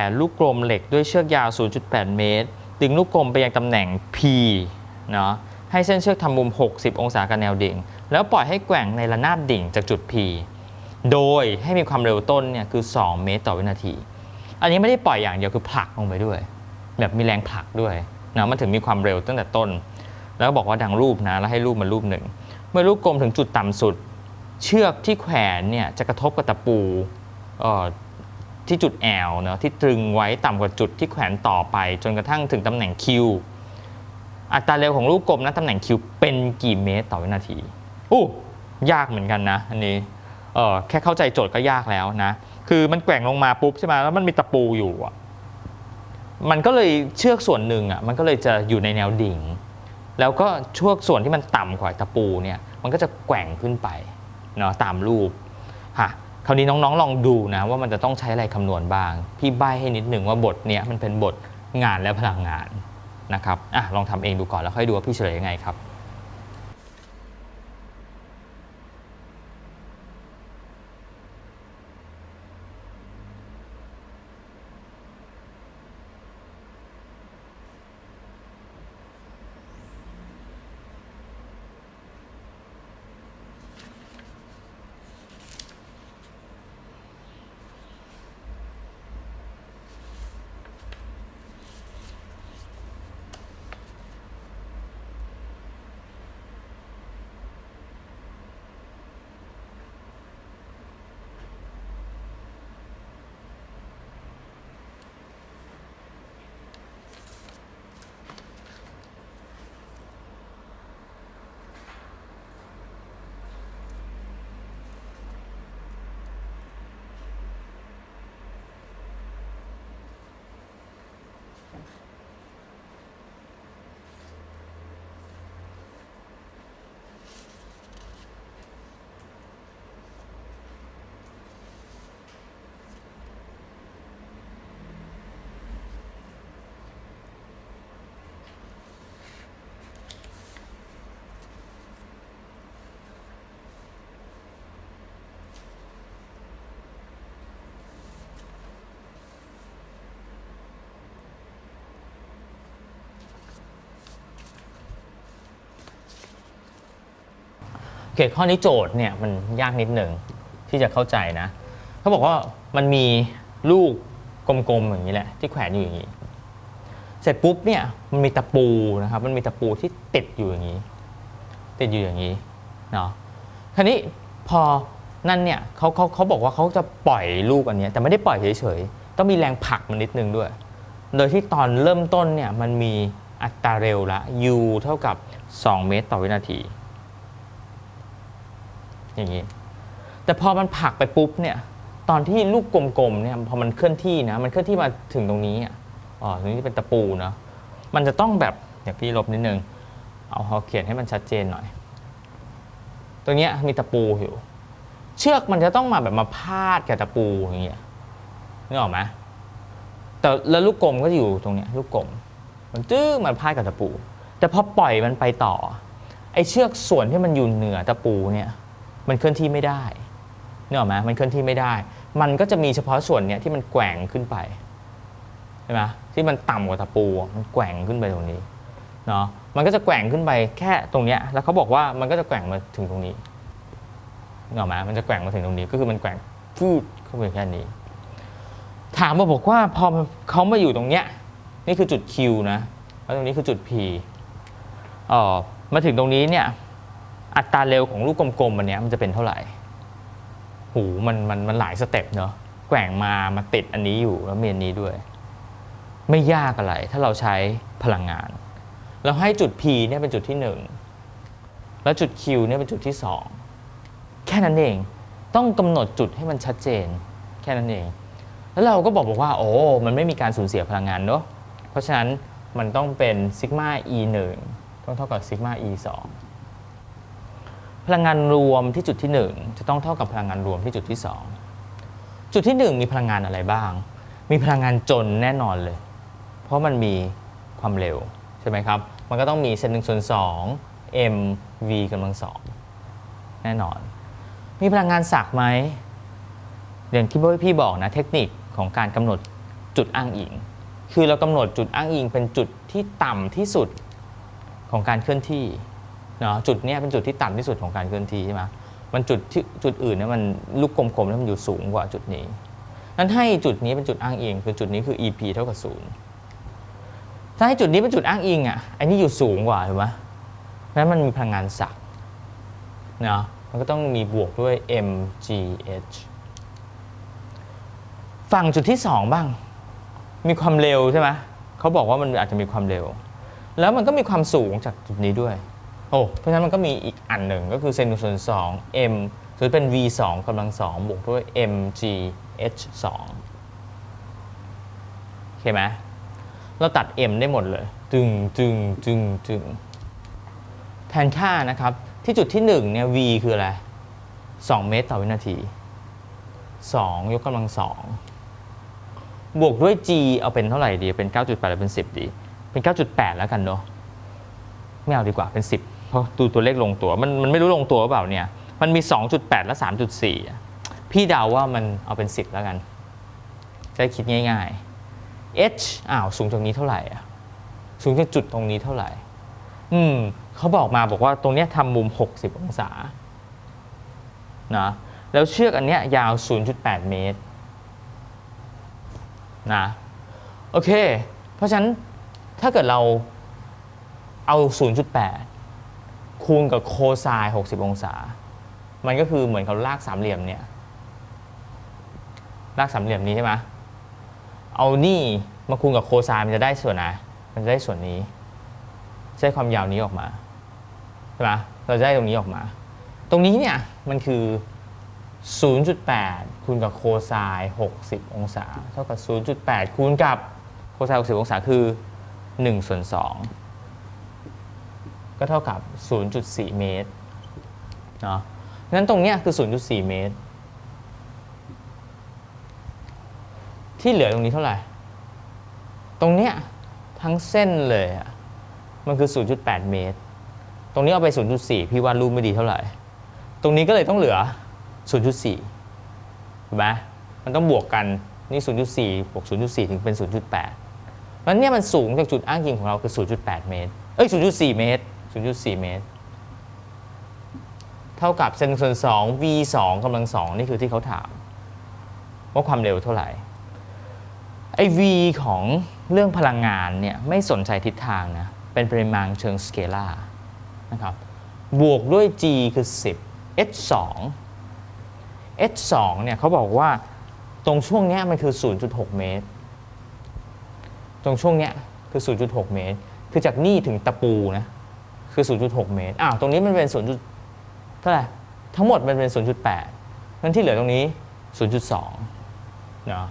แต่ลูกกลมเหล็กด้วยเชือกยาว 0.8 เมตร ดึงลูกกลมไปยังตำแหน่ง P เนาะให้เส้นเชือกทำมุม 60 องศากับแนวดิ่ง แล้วปล่อยให้แกว่งในระนาบดิ่งจากจุด P โดยให้มีความเร็วต้นเนี่ยคือ 2 เมตรต่อวินาที อันนี้ไม่ได้ปล่อยอย่างเดียวคือผลักลงไปด้วย แบบมีแรงผลักด้วยนะมันถึงมีความเร็วตั้งแต่ต้น แล้วก็บอกว่าดังรูปนะแล้วให้รูปมารูปหนึ่ง เมื่อลูกกลมถึงจุดต่ำสุด เชือกที่แขวนเนี่ยจะกระทบกับตะปูเอ่อ ที่จุดแอลเนาะที่ตรึงไว้ต่ำกว่าจุดที่แขวนต่อไป จนกระทั่งถึงตำแหน่งคิวอัตราเร็วของลูกกลมนะตำแหน่งคิวเป็นกี่เมตรต่อวินาทีอู้ยากเหมือนกันนะอันนี้เออแค่เข้าใจโจทย์ก็ยากแล้วนะ คือมันแกว่งลงมาปุ๊บใช่ไหมแล้วมันมีตะปูอยู่อะมันก็เลยเชือกส่วนหนึ่งอะมันก็เลยจะอยู่ในแนวดิ่ง แล้วก็ช่วงส่วนที่มันต่ำกว่าตะปูเนี่ยมันก็จะแกว่งขึ้นไปเนาะตามรูปฮะ คราวนี้น้องๆ ลองดูนะว่ามันจะต้องใช้อะไรคำนวณบ้าง พี่ใบให้นิดหนึ่งว่าบทเนี้ยมันเป็นบทงานและพลังงานนะครับอะลองทำเองดูก่อนแล้วค่อยดูว่าพี่เฉลยยังไงครับ คข้อนี้โจทย์เนี่ยมันยากนิดหนึ่งที่จะเข้าใจนะเขาบอกว่ามันมีลูกกลมๆอย่างนี้แหละที่แขวนอยู่อย่างนี้ เสร็จปุ๊บเนี่ยมันมีตะปูนะครับมันมีตะปูที่ติดอยู่อย่างนี้ ติดอยู่อย่างนี้เนาะคราวนี้พอนั่นเนี่ยเขาเขาเขาบอกว่าเขาจะปล่อยลูกอันนี้แต่ไม่ได้ปล่อยเฉยๆต้องมีแรงผลักมันนิดนึงด้วย โดยที่ตอนเริ่มต้นเนี่ยมันมีอัตราเร็วละ u เท่ากับ 2 เมตรต่อวินาที อย่างนี้ แต่พอมันผลักไปปุ๊บเนี่ย ตอนที่ลูกกลมๆเนี่ยพอมันเคลื่อนที่นะ มันเคลื่อนที่มาถึงตรงนี้อะอ๋อตรงนี้เป็นตะปูเนาะมันจะต้องแบบอย่างพี่ลบนิดนึง เอาเขาเขียนให้มันชัดเจนหน่อย ตรงเนี้ยมีตะปูอยู่ เชือกมันจะต้องมาแบบมาพาดกับตะปูอย่างเงี้ยนึกออกไหมแต่แล้วลูกกลมก็อยู่ตรงเนี้ยลูกกลม มันจื้อมันพาดกับตะปู แต่พอปล่อยมันไปต่อ ไอ้เชือกส่วนที่มันอยู่เหนือตะปูเนี่ย มันเคลื่อนที่ไม่ได้เนึกออไหมมันเคลื่อนที่ไม่ได้ มันก็จะมีเฉพาะส่วนเนี้ยที่มันแกว่งขึ้นไปใช่ไหมที่มันต่ำกว่าตะปูมันแกว่งขึ้นไปตรงนี้เนาะมันก็จะแกว่งขึ้นไปแค่ตรงเนี้ยแล้วเขาบอกว่ามันก็จะแกว่งมาถึงตรงนี้เนึกออไหมมันจะแกว่งมาถึงตรงนี้ก็คือมันแกว่งฟูดเข้าไปแค่นี้ ถามมาบอกว่าพอเขามาอยู่ตรงเนี้ยนี่คือจุด Q นะแล้วตรงนี้คือจุด P อ่อมาถึงตรงนี้เนี่ย อัตราเร็วของลูกกลมๆอันเนี้ยมันจะเป็นเท่าไหร่ หูมันมันมันหลายสเต็ปเนอะแกว่งมามาติดอันนี้อยู่แล้วเมีอันนี้ด้วย ไม่ยากอะไรถ้าเราใช้พลังงาน เราให้จุด P เนี่ยเป็นจุดที่ 1 แล้วจุด Q เนี่ยเป็นจุดที่ 2 แค่นั้นเองต้องกำหนดจุดให้มันชัดเจน แค่นั้นเอง แล้วเราก็บอกบอกว่า โอ้มันไม่มีการสูญเสียพลังงานเนอะเพราะฉะนั้นมันต้องเป็นซิกมา e 1ต้องเท่ากับซิกมา e 2 พลังงานรวมที่จุดที่ 1 จะต้องเท่ากับพลังงานรวมที่จุดที่ 2 จุดที่ 1 มีพลังงานอะไรบ้าง มีพลังงานจนแน่นอนเลย เพราะมันมีความเร็วใช่ไหมครับ มันก็ต้องมีเซนหนึ่งส่วนสอง m v กำลังสองแน่นอน มีพลังงานศักดิ์ไหมอย่างที่พี่บอกนะเทคนิคของการกำหนดจุดอ้างอิง คือเรากำหนดจุดอ้างอิงเป็นจุดที่ต่ำที่สุดของการเคลื่อนที่ เนาะจุดเนี้ยเป็นจุดที่ต่ำที่สุดของการเคลื่อนที่ใช่ไหมมันจุดที่จุดอื่นเนี่ยมันลูกกลมๆแล้วมันอยู่สูงกว่าจุดนี้นั้นให้จุดนี้เป็นจุดอ้างอิงคือจุดนี้คือ EP เท่ากับศูนย์ถ้าให้จุดนี้เป็นจุดอ้างอิงอะอันนี้อยู่สูงกว่าถูกไหมเพราะฉะนั้นมันมีพลังงานสักเนาะมันก็ต้องมีบวกด้วย mgh ฝั่งจุดที่ 2 บ้าง มีความเร็วใช่ไหมเขาบอกว่ามันอาจจะมีความเร็ว แล้วมันก็มีความสูงจากจุดนี้ด้วย โอ้เพราะฉะนั้นมันก็มีอีกอันหนึ่งก็คือเซนูส่วนสอง m หรือเป็น v 2กำลังสองบวกด้วย mg h 2โอเคไหมเราตัด m ได้หมดเลย จึงจึงจึงจึงแทนค่านะครับ ที่จุดที่1เนี่ย v คืออะไร 2 เมตรต่อวินาที 2 ยกกำลังสองบวกด้วย g เอาเป็นเท่าไหร่ดี เป็น 9.8 หรือเป็น 10 ดี เป็น 9.8 แล้วกันเนาะไม่เอาดีกว่าเป็น 10 เพราะดูตัวเลขลงตัวมันมันไม่รู้ลงตัวหรือเปล่าเนี่ย มันมี 2.8 และ 3.4อะพี่เดาว่ามันเอาเป็น 10 แล้วกัน จะได้คิดง่าย ๆ h อ้าวสูงจากนี้เท่าไหร่อะสูงจากจุดตรงนี้เท่าไหร่ อืมเขาบอกมาบอกว่าตรงเนี้ยทำมุม 60 องศานะแล้วเชือกอันเนี้ยยาว 0.8 เมตรนะโอเค เพราะฉะนั้นถ้าเกิดเราเอา 0.8 คูณกับโคไซน์60 องศา มันก็คือเหมือนเขาลากสามเหลี่ยมเนี่ยลากสามเหลี่ยมนี้ใช่ไหมเอานี่มาคูณกับโคไซน์มันจะได้ส่วนไหนมันจะได้ส่วนนี้จะได้ความยาวนี้ออกมาใช่ไหมเราจะได้ตรงนี้ออกมา ตรงนี้เนี่ยมันคือ 0.8 คูณกับโคไซน์60 องศา เท่ากับ 0.8 คูณกับโคไซน์60 องศาคือ1ส่วน2 ก็เท่ากับ 0.4 เมตรเนาะงั้นตรงเนี้ยคือ 0.4 เมตร ที่เหลือตรงนี้เท่าไหร่ ตรงเนี้ยทั้งเส้นเลยอะมันคือ 0.8 เมตร ตรงนี้เอาไป 0.4 พี่วาดรูปไม่ดีเท่าไหร่ ตรงนี้ก็เลยต้องเหลือ 0.4ถูกไหมมันต้องบวกกันนี่ 0.4 บวก 0.4 ถึงเป็น 0.8แล้วเนี่ยมันสูงจากจุดอ้างอิงของเราคือ 0.8 เมตร เอ้ย 0.4 เมตร 0.4 เมตร เท่ากับเซนส่วน 2 v 2กำลัง 2 นี่คือที่เขาถาม ว่าความเร็วเท่าไหร่ ไอ้ v ของเรื่องพลังงานเนี่ยไม่สนใจทิศทางนะ เป็นปริมาณเชิงสเกลาร์นะครับ บวกด้วย g คือ 10 h 2 h 2เนี่ยเขาบอกว่าตรงช่วงเนี้ยมันคือ 0.6 เมตร ตรงช่วงเนี้ยคือ 0.6 เมตร คือจากนี่ถึงตะปูนะ คือ 0.6 เมตรอ้าวตรงนี้มันเป็น 0. เท่าไหร่ทั้งหมดมันเป็น 0.8นั้นที่เหลือตรงนี้ 0.2เนาะ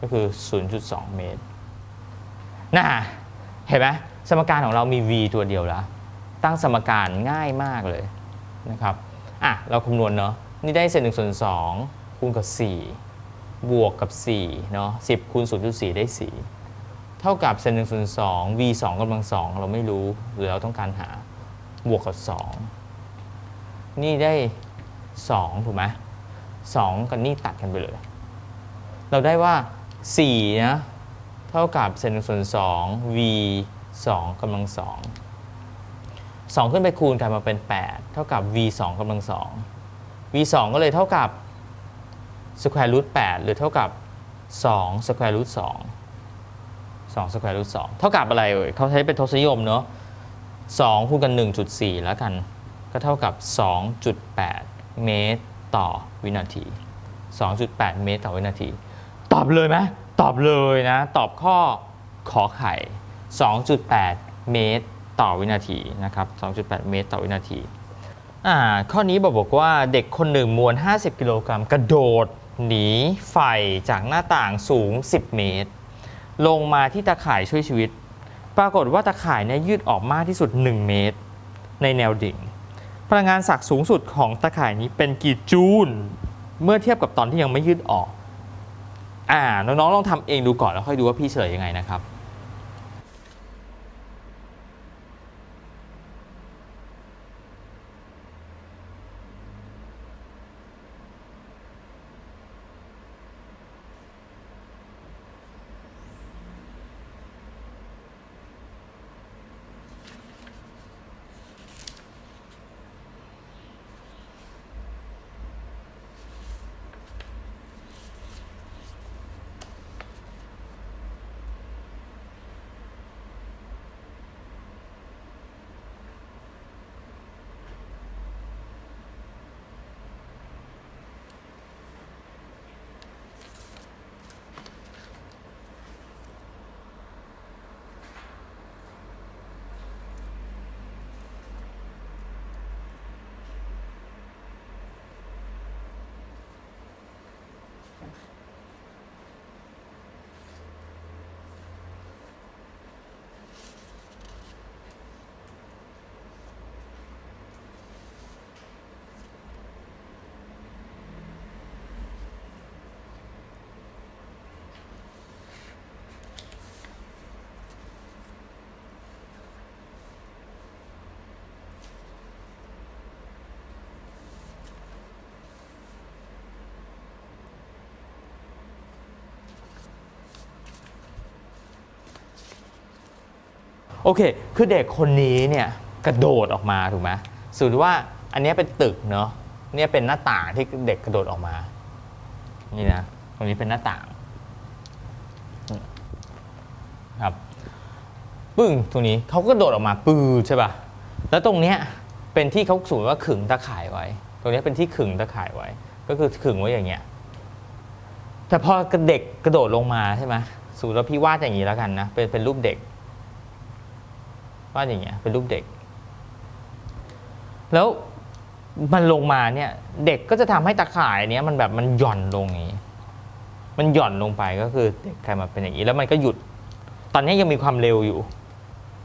ก็คือ 0.2 เมตรน่าเห็นไหมสมการของเรามี v ตัวเดียวแล้ว ตั้งสมการง่ายมากเลยนะครับอะเราคำนวณเนาะนี่ได้เศษ1ส่วน2คูณกับ 4 บวกกับ4เนาะ10คูณ0.4 ได้ 4 เท่ากับเศษ1ส่วน2 v 2กำลัง2เราไม่รู้หรือเราต้องการหา บวกกับ 2 นี่ได้ 2 ถูกไหม2กับนี่ตัดกันไปเลย เราได้ว่า4นะเท่ากับเศษ1ส่วน2 v 2กำลัง2 2ขึ้นไปคูณกลายมาเป็น 8 เท่ากับ v 2กำลัง2 v 2ก็เลยเท่ากับ square root 8หรือเท่ากับ 2 square root 2 2 square root 2 เท่ากับอะไรเอ่ยเขาใช้เป็นทศนิยมเนาะ 2คูณกัน 1.4 แล้วกัน ก็เท่ากับ 2.8 เมตรต่อวินาที 2.8 เมตรต่อวินาที ตอบเลยไหมตอบเลยนะ ตอบข้อขอไข่ 2.8 เมตรต่อวินาทีนะครับ 2.8 เมตรต่อวินาที อ่า ข้อนี้บอกบอกว่าเด็กคนหนึ่งมวล 50 กิโลกรัมกระโดดหนีไฟจากหน้าต่างสูง 10 เมตร ลงมาที่ตาข่ายช่วยชีวิต ปรากฏว่าตะข่ายเนี่ยยืดออกมากที่สุด 1 เมตร ในแนวดิ่ง พลังงานศักย์สูงสุดของตะข่ายนี้เป็นกี่จูล เมื่อเทียบกับตอนที่ยังไม่ยืดออก อ่า น้องๆลองทำเองดูก่อนแล้วค่อยดูว่าพี่เฉยยังไงนะครับ อเค คือเด็กคนนี้เนี่ยกระโดดออกมาถูกไหมสมมติว่าอันนี้เป็นตึกเนาะเนี่ยเป็นหน้าต่างที่เด็กกระโดดออกมา นี่นะ ตรงนี้เป็นหน้าต่างครับ ปึ้งตรงนี้เขาก็โดดออกมาปือใช่ป่ะ แล้วตรงเนี้ยเป็นที่เขาสูมว่าขึงตะข่ายไว้ ตรงเนี้ยเป็นที่ขึงตะข่ายไว้ ก็คือขึงไว้อย่างเงี้ย แต่พอกระเด็กกระโดดลงมาใช่ไหมสูตรแล้วพี่วาดอย่างนี้แล้วกันนะ เป็นเป็นรูปเด็ก วาดอย่างเงี้ยเป็นรูปเด็ก แล้วมันลงมาเนี่ยเด็กก็จะทำให้ตะข่ายเนี้ยมันแบบมันหย่อนลงอย่างนี้ มันหย่อนลงไปก็คือเด็กใครมาเป็นอย่างนี้ แล้วมันก็หยุด ตอนนี้ยังมีความเร็วอยู่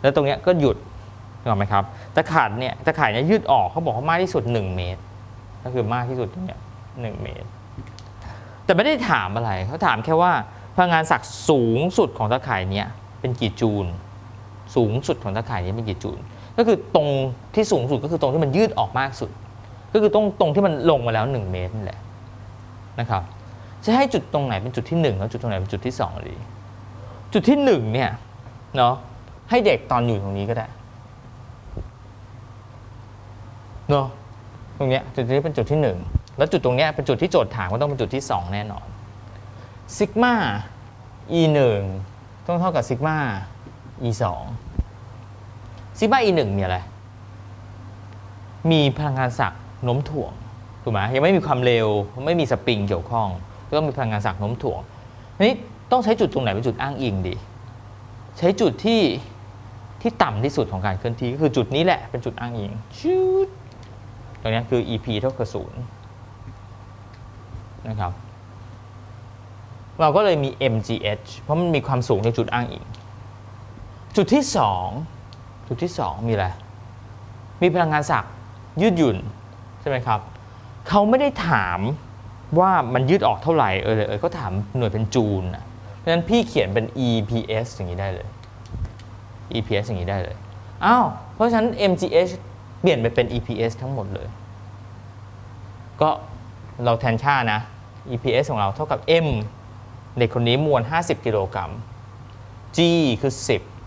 แล้วตรงเนี้ยก็หยุดถูกไหมครับตะข่ายเนี่ยตะข่ายเนี่ยยืดออกเขาบอกว่ามากที่สุด 1 เมตร ก็คือมากที่สุดตรงเนี้ยหนึ่งเมตร แต่ไม่ได้ถามอะไรเขาถามแค่ว่าพลังงานศักดิ์สูงสุดของตะข่ายเนี้ยเป็นกี่จูล สูงสุดของตะข่ายนี้เป็นกี่จูลก็คือตรงที่สูงสุดก็คือตรงที่มันยืดออกมากสุด ก็คือตรงตรงที่มันลงมาแล้ว 1 เมตรนี่แหละนะครับจะให้จุดตรงไหนเป็นจุดที่1แล้วจุดตรงไหนเป็นจุดที่2ดีจุดที่1เนี่ยเนาะให้เด็กตอนอยู่ตรงนี้ก็ได้เนาะตรงเนี้ยจุดนี้เป็นจุดที่ 1 แล้วจุดตรงเนี้ยเป็นจุดที่โจทย์ถามว่าต้องเป็นจุดที่ 2 แน่นอนซิกมา e 1ต้องเท่ากับซิกมา e 2 ซิมา e 1มีอะไร มีพลังงานศักย์โน้มถ่วงถูกไหมยังไม่มีความเร็ว ไม่มีสปริงเกี่ยวข้องก็มีพลังงานศักย์โน้มถ่วงนี้ต้องใช้จุดตรงไหนเป็นจุดอ้างอิงดี ใช้จุดที่ที่ต่ำที่สุดของการเคลื่อนที่ก็คือจุดนี้แหละเป็นจุดอ้างอิงชุดตรงนี้คือ EP เท่ากับศูนย์นะครับ เราก็เลยมี MGH เพราะมันมีความสูงในจุดอ้างอิง จุดที่ 2 จุดที่ 2 มีอะไร มีพลังงานศักย์ยืดหยุ่นใช่ไหมครับ เขาไม่ได้ถามว่ามันยืดออกเท่าไหร่เออเลยเออเขาถามหน่วยเป็นจูลนะเพราะฉะนั้นพี่เขียนเป็น EPS อย่างนี้ได้เลย EPS อย่างนี้ได้เลย อ้าว เพราะฉะนั้น MGH เปลี่ยนไปเป็น EPS ทั้งหมดเลย ก็เราแทนค่านะ EPS ของเราเท่ากับ M เด็กคนนี้มวล 50 กิโลกรัม G คือ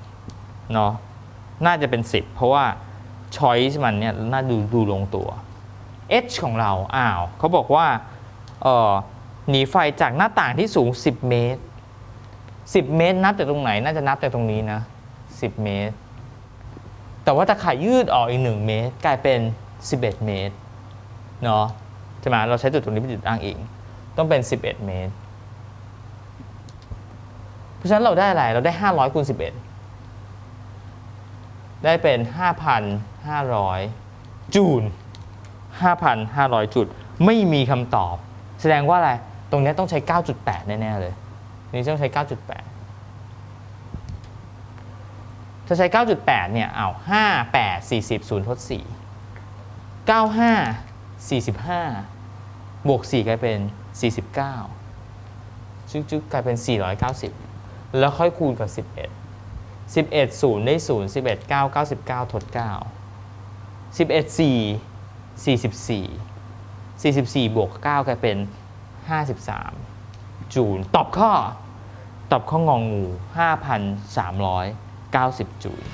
10 เนาะ น่าจะเป็น 10 เพราะว่า choice มันเนี่ยน่าดูดูลงตัว H ของเรา อ้าวเขาบอกว่าเออหนีไฟจากหน้าต่างที่สูง 10 เมตร 10 เมตรนับจากตรงไหน น่าจะนับจากตรงนี้นะ 10 เมตร แต่ว่าตะข่ายยืดออกอีก 1 เมตร กลายเป็น 11 เมตร เนาะใช่ไหมเราใช้จุดตรงนี้เป็นจุดอ้างอิง ต้องเป็น 11 เมตร เพราะฉะนั้นเราได้อะไร เราได้ 500คูณ11 ได้เป็น 5,500 จูล5,500 จุด ไม่มีคำตอบ แสดงว่าอะไร ตรงนี้ต้องใช้ 9.8 แน่ ๆ เลย นี่ต้องใช้ 9.8 ถ้าใช้ 9.8 เนี่ย เอา5 8 40 0ทด 4 95 45 บวก 4 กลายเป็น 49จึ๊กๆกลายเป็น 490 แล้วค่อยคูณกับ 11 11 0 ได้ 0 11 9 99 ทด 9 11 4 44 44 บวก 9 กลายเป็น 53 จูล ตอบข้อ ตอบข้ององู5,390 จูล